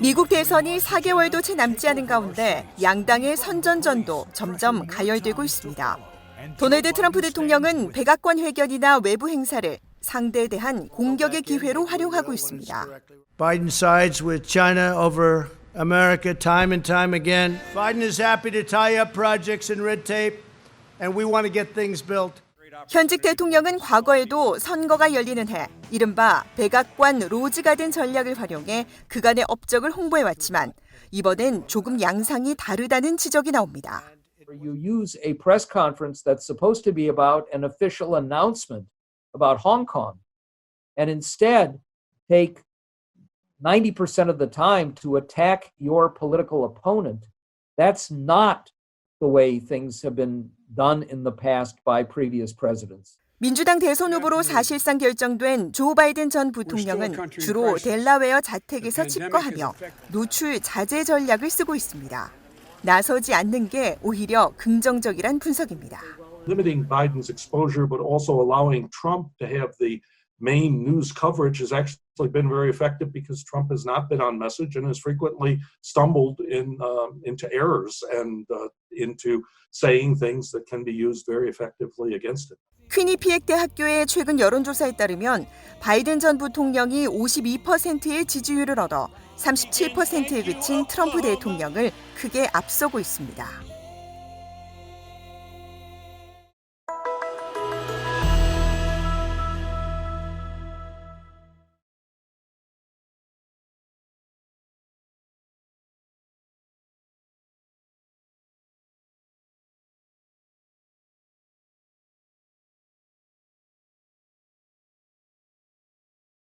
미국 대선이 4개월도 채 남지 않은 가운데 양당의 선전전도 점점 가열되고 있습니다. 도널드 트럼프 대통령은 백악관 회견이나 외부 행사를 상대에 대한 공격의 기회로 활용하고 있습니다. Biden sides with China over America time and time again. Biden is happy to tie up projects and red tape, and we want to get things built. 현직 대통령은 과거에도 선거가 열리는 해 이른바 백악관 로즈가든 전략을 활용해 그간의 업적을 홍보해 왔지만 이번엔 조금 양상이 다르다는 지적이 나옵니다. You use a press conference that's supposed to be about an official announcement about Hong Kong, and instead take 90% of the time to attack your political opponent. That's not the way things have been done in the past by previous presidents. 민주당 대선 후보로 사실상 결정된 조 바이든 전 부통령은 주로 델라웨어 자택에서 집거하며 노출 자제 전략을 쓰고 있습니다. 나서지 않는 게 오히려 긍정적이란 분석입니다. limiting Biden's exposure, but also allowing Trump to have the main news coverage has actually been very effective because Trump has not been on message and has frequently stumbled in um, into errors and uh, into saying things that can be used very effectively against him. 퀴니피엑 대학교의 최근 여론조사에 따르면 바이든 전 부통령이 52%의 지지율을 얻어 37%에 그친 트럼프 대통령을 크게 앞서고 있습니다.